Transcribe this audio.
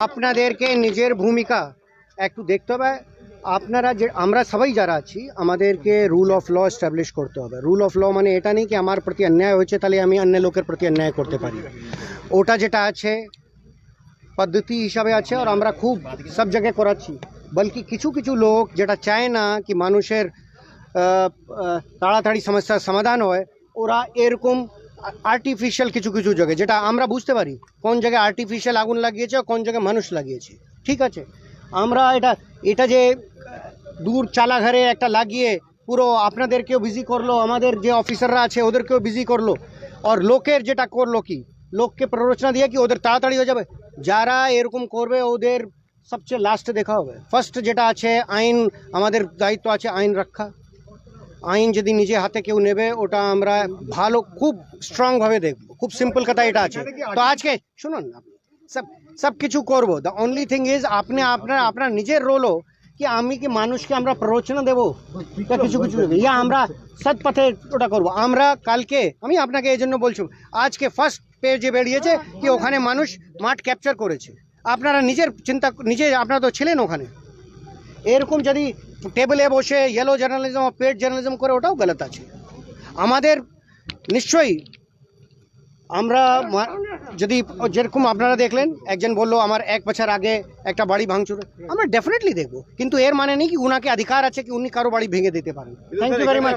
আপনাদেরকে নিজের ভূমিকা একটু দেখতে হবে আপনারা যে আমরা সবাই যারা আছি আমাদেরকে রুল অফ ল এস্টাবলিশ করতে হবে রুল অফ ল মানে এটা নেই কি আমার প্রতি অন্যায় হয়েছে তাহলে আমি অন্য লোকের প্রতি অন্যায় করতে পারি ওটা যেটা আছে পদ্ধতি হিসাবে আছে আর আমরা খুব সব জায়গায় করাচ্ছি বলকি কিছু কিছু লোক যেটা চায় না কি মানুষের আহ, আহ, তাড়াতাড়ি সমস্যার সমাধান হয় ওরা এরকম আর্টিফিশিয়াল কিছু কিছু জায়গায়, যেটা আমরা বুঝতে পারি কোন জায়গায় আর্টিফিশিয়াল আগুন লাগিয়েছে কোন জায়গায় মানুষ লাগিয়েছে, ঠিক আছে? আমরা এটা এটা যে দূর চালাঘরে একটা লাগিয়ে পুরো আপনাদেরকেও বিজি করল, আমাদের যে অফিসাররা আছে ওদেরকেও বিজি করল, আর লোকের যেটা করল কি, লোককে প্ররোচনা দিয়ে কি ওদের তাড়াতাড়ি হয়ে যাবে? যারা এরকম করবে ওদের সবচেয়ে লাস্টে দেখা হবে। ফার্স্ট যেটা আছে আইন, আমাদের দায়িত্ব আছে আইন রক্ষা। আইন যদি নিজে হাতে কেউ নেবে, ওটা আমরা ভালো, খুব স্ট্রংভাবে দেখব। খুব সিম্পল কথা এটা আছে। তো আজকে শুনুন, সব সব কিছু করব। দ্য অনলি থিং ইজ আপনি, আপনার আপনার নিজের রোলও কি আমি কি মানুষকে আমরা প্ররোচনা দেবো? বা কিছু কিছু দেবো। ইয়া আমরা সৎ পথে ওটা করব। আমরা কালকে, আমি আপনাকে এই জন্য বলছি, আজকে ফার্স্ট পেজে বেরিয়েছে কি ওখানে মানুষ মাঠ ক্যাপচার করেছে। আপনারা নিজের চিন্তা, নিজে, আপনারা তো ছিলেন ওখানে। এরকম যদি টেবিলে বসে ইয়েলো জার্নালিজম পেড জার্নালিজম করে ওটাও গলত আছে। আমাদের নিশ্চয়ই আমরা যদি যেরকম আপনারা দেখলেন একজন বলল আমার এক বছর আগে একটা বাড়ি ভাঙচুর। আমরা ডেফিনেটলি দেখব। কিন্তু এর মানে নেই কি উনাকে অধিকার আছে কি উনি কারও বাড়ি ভেঙে দিতে পারেন। Thank you very much